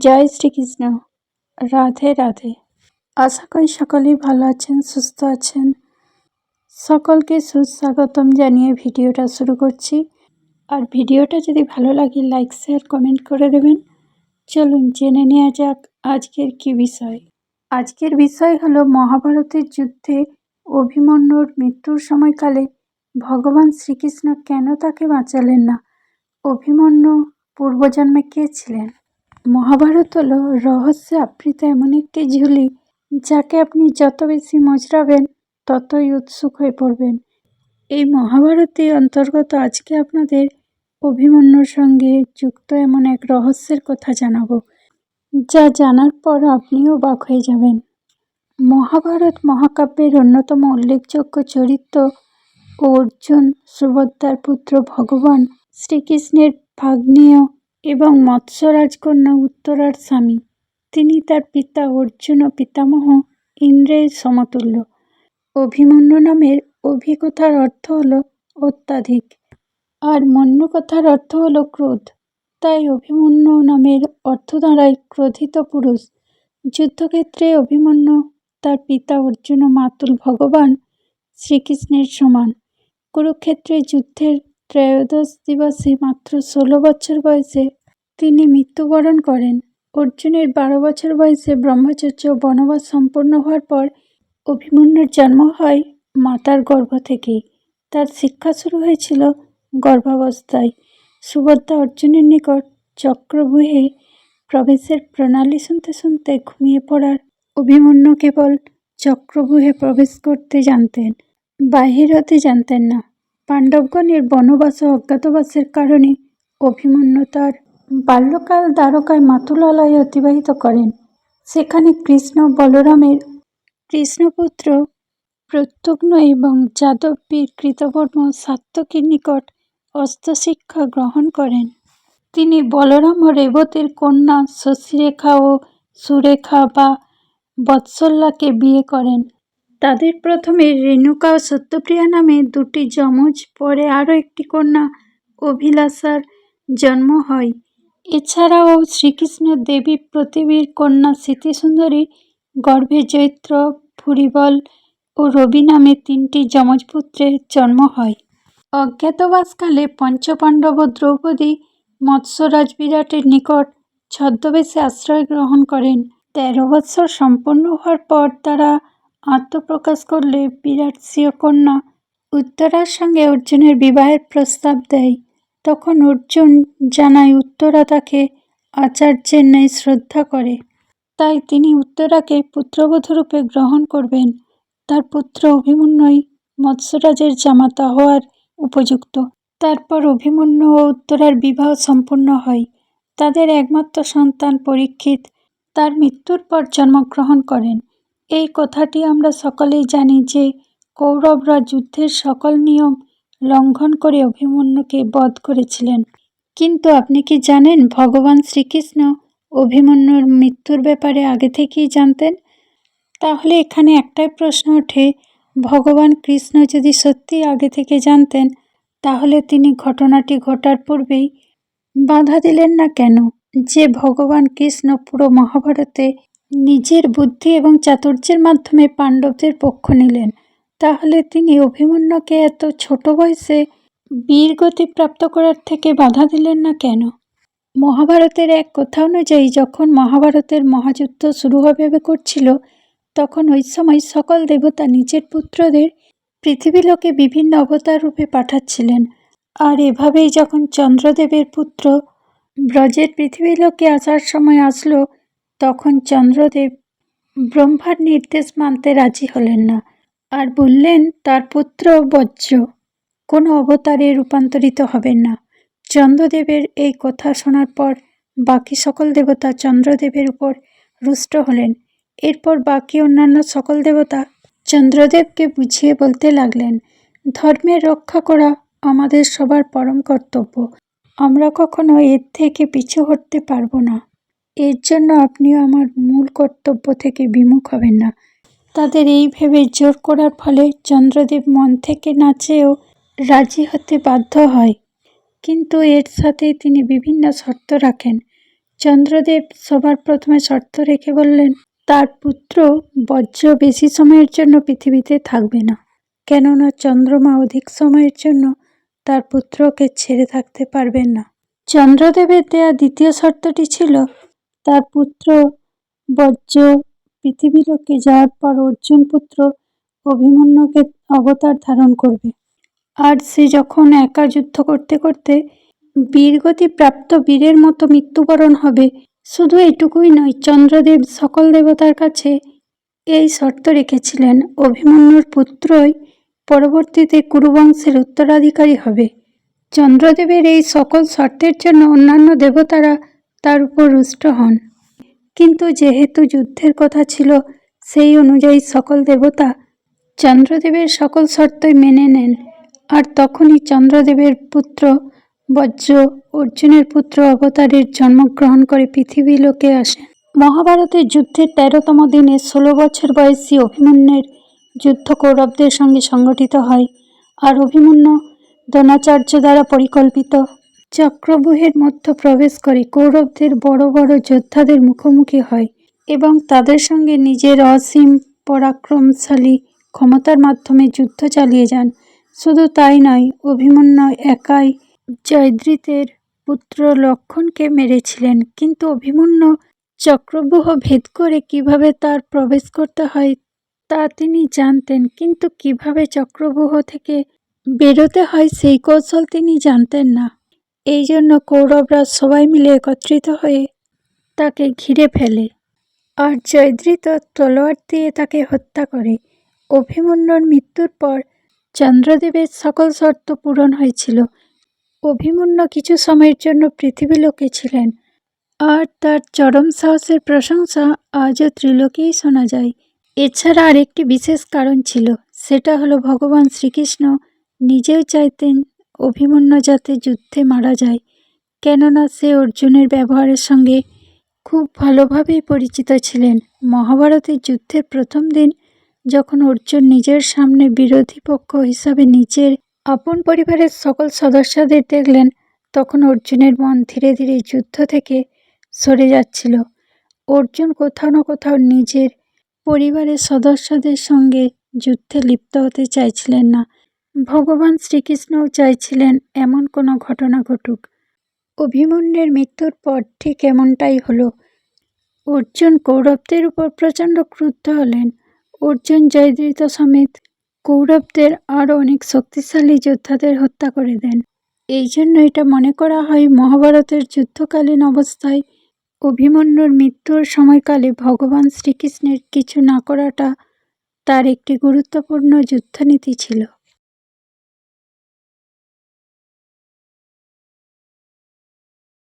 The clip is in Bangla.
জয় শ্রীকৃষ্ণ। রাধে রাধে। আশা করি সকলেই ভালো আছেন, সুস্থ আছেন। সকলকে সুস্বাগতম জানিয়ে ভিডিওটা শুরু করছি। আর ভিডিওটা যদি ভালো লাগে লাইক শেয়ার কমেন্ট করে দেবেন। চলুন জেনে নেওয়া যাক আজকের কি বিষয়। আজকের বিষয় হলো মহাভারতের যুদ্ধে অভিমন্যুর মৃত্যুর সময়কালে ভগবান শ্রীকৃষ্ণ কেন তাকে বাঁচালেন না? অভিমন্যু পূর্বজন্মে কে ছিলেন? মহাভারত হলো রহস্যে আবৃত এমন একটি ঝুলি যাকে আপনি যত বেশি মজরাবেন, ততই উৎসুক হয়ে পড়বেন। এই মহাভারতের অন্তর্গত আজকে আপনাদের অভিমন্যুর সঙ্গে যুক্ত এমন এক রহস্যের কথা জানাব, যা জানার পর আপনিও বাক হয়ে যাবেন। মহাভারত মহাকাব্যের অন্যতম উল্লেখযোগ্য চরিত্র অর্জুন সুভদ্রার পুত্র ভগবান শ্রীকৃষ্ণের ভাগ্নেয় এবং মৎস্য রাজকন্যা উত্তরার স্বামী। তিনি তার পিতা অর্জুন ও পিতামহ ইন্দ্রের সমতুল্য। অভিমন্যু নামের অভিকথার অর্থ হল অত্যাধিক। আর মন্য কথার অর্থ হল ক্রোধ। তাই অভিমন্যু নামের অর্থ দাঁড়ায় ক্রোধিত পুরুষ। যুদ্ধক্ষেত্রে অভিমন্যু তার পিতা অর্জুন ও মাতুল ভগবান শ্রীকৃষ্ণের সমান। কুরুক্ষেত্রে যুদ্ধের ত্রয়োদশ দিবসে মাত্র ষোলো বছর বয়সে তিনি মৃত্যুবরণ করেন। অর্জুনের বারো বছর বয়সে ব্রহ্মচর্য বনবাস সম্পূর্ণ হওয়ার পর অভিমন্যুর জন্ম হয় মাতার গর্ভ থেকেই। তার শিক্ষা শুরু হয়েছিল গর্ভাবস্থায়। সুভদ্রা অর্জুনের নিকট চক্রভূহে প্রবেশের প্রণালী শুনতে শুনতে ঘুমিয়ে পড়ার অভিমন্যু কেবল চক্রভূহে প্রবেশ করতে জানতেন বাহির হতে জানতেন না। পাণ্ডবগণের বনবাস ও অজ্ঞাতবাসের কারণে অভিমন্যু তার বাল্যকাল দ্বারকায় মাতুলালয়ে অতিবাহিত করেন। সেখানে কৃষ্ণ বলরামের কৃষ্ণপুত্র প্রত্যগ্ন এবং যাদববীর কৃতবর্ম সাত্যকীর নিকট অস্ত্রশিক্ষা গ্রহণ করেন। তিনি বলরাম ও রেবতের কন্যা শশীরেখা ও সুরেখা বা বৎসল্যাকে বিয়ে করেন। তাদের প্রথমে রেণুকা ও সত্যপ্রিয়া নামে দুটি যমজ, পরে আরও একটি কন্যা অভিলাষার জন্ম হয়। এছাড়াও শ্রীকৃষ্ণ দেবী প্রতিবীর কন্যা স্মৃতিসুন্দরী, গর্ভে চৈত্র ফুরিবল ও রবি নামে তিনটি যমজ পুত্রের জন্ম হয়। অজ্ঞাতবাসকালে পঞ্চপাণ্ডব দ্রৌপদী মৎস্যরাজ বিরাটের নিকট ছদ্মবেশে আশ্রয় গ্রহণ করেন। তেরো বৎসর সম্পন্ন হওয়ার পর তারা আত্মপ্রকাশ করলে বিরাট স্বীয় কন্যা উত্তরার সঙ্গে অর্জুনের বিবাহের প্রস্তাব দেয়। তখন অর্জুন জানায় উত্তরা তাকে আচার্যের ন্যায় শ্রদ্ধা করে। তাই তিনি উত্তরাকে পুত্রবধূরূপে গ্রহণ করবেন। তার পুত্র অভিমন্যুই মৎস্যরাজের জামাতা হওয়ার উপযুক্ত। তারপর অভিমন্যু ও উত্তরার বিবাহ সম্পন্ন হয়। তাদের একমাত্র সন্তান পরীক্ষিত তার মৃত্যুর পর জন্মগ্রহণ করেন। এই কথাটি আমরা সকলেই জানি যে কৌরবরা যুদ্ধের সকল নিয়ম লঙ্ঘন করে অভিমন্যুকে বধ করেছিলেন। কিন্তু আপনি কি জানেন ভগবান শ্রীকৃষ্ণ অভিমন্যুর মৃত্যুর ব্যাপারে আগে থেকেই জানতেন? তাহলে এখানে একটাই প্রশ্ন ওঠে, ভগবান কৃষ্ণ যদি সত্যি আগে থেকে জানতেন, তাহলে তিনি ঘটনাটি ঘটার পূর্বেই বাধা দিলেন না কেন? যে ভগবান কৃষ্ণ পুরো মহাভারতে নিজের বুদ্ধি এবং চাতুর্যের মাধ্যমে পাণ্ডবদের পক্ষ নিলেন। তাহলে তিনি অভিমন্যুকে এত ছোট বয়সে বীরগতি প্রাপ্ত করার থেকে বাধা দিলেন না কেন? মহাভারতের এক কথা অনুযায়ী, যখন মহাভারতের মহাযুদ্ধ শুরু হবে করছিল, তখন ওই সময় সকল দেবতা নিজের পুত্রদের পৃথিবীলোকে বিভিন্ন অবতার রূপে পাঠাচ্ছিলেন। আর এভাবেই যখন চন্দ্রদেবের পুত্র ব্রজের পৃথিবীলোকে আসার সময় আসলো, তখন চন্দ্রদেব ব্রহ্মার নির্দেশ মানতে রাজি হলেন না। আর বললেন, তার পুত্র বজ্র। কোনো অবতারে রূপান্তরিত হবেন না। চন্দ্রদেবের এই কথা শোনার পর বাকি সকল দেবতা চন্দ্রদেবের উপর রুষ্ট হলেন। এরপর বাকি অন্যান্য সকল দেবতা চন্দ্রদেবকে বুঝিয়ে বলতে লাগলেন, ধর্মের রক্ষা করা আমাদের সবার পরম কর্তব্য। আমরা কখনো এর থেকে পিছু হটতে পারব না। এর জন্য আপনিও আমার মূল কর্তব্য থেকে বিমুখ হবেন না। তাদের এই ভেবে জোর করার ফলে চন্দ্রদেব মন থেকে নাচেও রাজি হতে বাধ্য হয়। কিন্তু এর সাথে তিনি বিভিন্ন শর্ত রাখেন। চন্দ্রদেব সবার প্রথমে শর্ত রেখে বললেন, তার পুত্র বজ্র বেশি সময়ের জন্য পৃথিবীতে থাকবে না। কেননা চন্দ্রমা অধিক সময়ের জন্য তার পুত্রকে ছেড়ে থাকতে পারবেন না। চন্দ্রদেবের দেয়া দ্বিতীয় শর্তটি ছিল, তার পুত্র বজ্র পৃথিবীলোকে যাওয়ার পর অর্জুন পুত্র অভিমন্যুকে অবতার ধারণ করবে। আর সে যখন একা যুদ্ধ করতে করতে বীরগতি প্রাপ্ত বীরের মতো মৃত্যুবরণ হবে, শুধু এটুকুই নয়, চন্দ্রদেব সকল দেবতার কাছে এই শর্ত রেখেছিলেন, অভিমন্যুর পুত্রই পরবর্তীতে কুরুবংশের উত্তরাধিকারী হবে। চন্দ্রদেবের এই সকল শর্তের জন্য অন্যান্য দেবতারা তার উপর রুষ্ট হন। কিন্তু যেহেতু যুদ্ধের কথা ছিল, সেই অনুযায়ী সকল দেবতা চন্দ্রদেবের সকল শর্তই মেনে নেন। আর তখনই চন্দ্রদেবের পুত্র বজ্র অর্জুনের পুত্র অবতারের জন্মগ্রহণ করে পৃথিবী লোকে আসেন মহাভারতের যুদ্ধের তেরোতম দিনে ষোলো বছর বয়সী অভিমন্যের যুদ্ধ কৌরবদের সঙ্গে সংগঠিত হয়। আর অভিমন্যু দ্রোণাচার্য দ্বারা পরিকল্পিত চক্রব্যূহের মধ্যে প্রবেশ করে কৌরবদের বড় বড় যোদ্ধাদের মুখোমুখি হয় এবং তাদের সঙ্গে নিজের অসীম পরাক্রমশালী ক্ষমতার মাধ্যমে যুদ্ধ চালিয়ে যান। শুধু তাই নয়, অভিমন্যু একাই জয়দ্রীতের পুত্র লক্ষণকে মেরেছিলেন। কিন্তু অভিমন্যু চক্রব্যূহ ভেদ করে কীভাবে তার প্রবেশ করতে হয় তা তিনি জানতেন, কিন্তু কীভাবে চক্রব্যূহ থেকে বেরোতে হয় সেই কৌশল তিনি জানতেন না। এই জন্য কৌরবরা সবাই মিলে একত্রিত হয়ে তাকে ঘিরে ফেলে। আর জয়দ্রিত তলোয়ার দিয়ে তাকে হত্যা করে। অভিমন্যুর মৃত্যুর পর চন্দ্রদেবের সকল শর্ত পূরণ হয়েছিল। অভিমন্যু কিছু সময়ের জন্য পৃথিবী লোকে ছিলেন। আর তার চরম সাহসের প্রশংসা আজও ত্রিলোকেই শোনা যায়। এছাড়া আরেকটি বিশেষ কারণ ছিল, সেটা হলো ভগবান শ্রীকৃষ্ণ নিজেও চাইতেন অভিমন্যু যাতে যুদ্ধে মারা যায়। কেননা সে অর্জুনের ব্যবহারের সঙ্গে খুব ভালোভাবেই পরিচিত ছিলেন। মহাভারতের যুদ্ধের প্রথম দিন যখন অর্জুন নিজের সামনে বিরোধী পক্ষ হিসাবে নিজের আপন পরিবারের সকল সদস্যদের দেখলেন, তখন অর্জুনের মন ধীরে ধীরে যুদ্ধ থেকে সরে যাচ্ছিল। অর্জুন কোথাও না কোথাও নিজের পরিবারের সদস্যদের সঙ্গে যুদ্ধে লিপ্ত হতে চাইছিলেন না। ভগবান শ্রীকৃষ্ণও চাইছিলেন এমন কোনো ঘটনা ঘটুক। অভিমন্যুর মৃত্যুর পর ঠিক এমনটাই হলো। অর্জুন কৌরবদের উপর প্রচণ্ড ক্রুদ্ধ হলেন। অর্জুন জয়দ্রীত সমেত কৌরবদের আরও অনেক শক্তিশালী যোদ্ধাদের হত্যা করে দেন। এই জন্য এটা মনে করা হয় মহাভারতের যুদ্ধকালীন অবস্থায় অভিমন্যুর মৃত্যুর সময়কালে ভগবান শ্রীকৃষ্ণের কিছু না করাটা তার একটি গুরুত্বপূর্ণ যুদ্ধনীতি ছিল।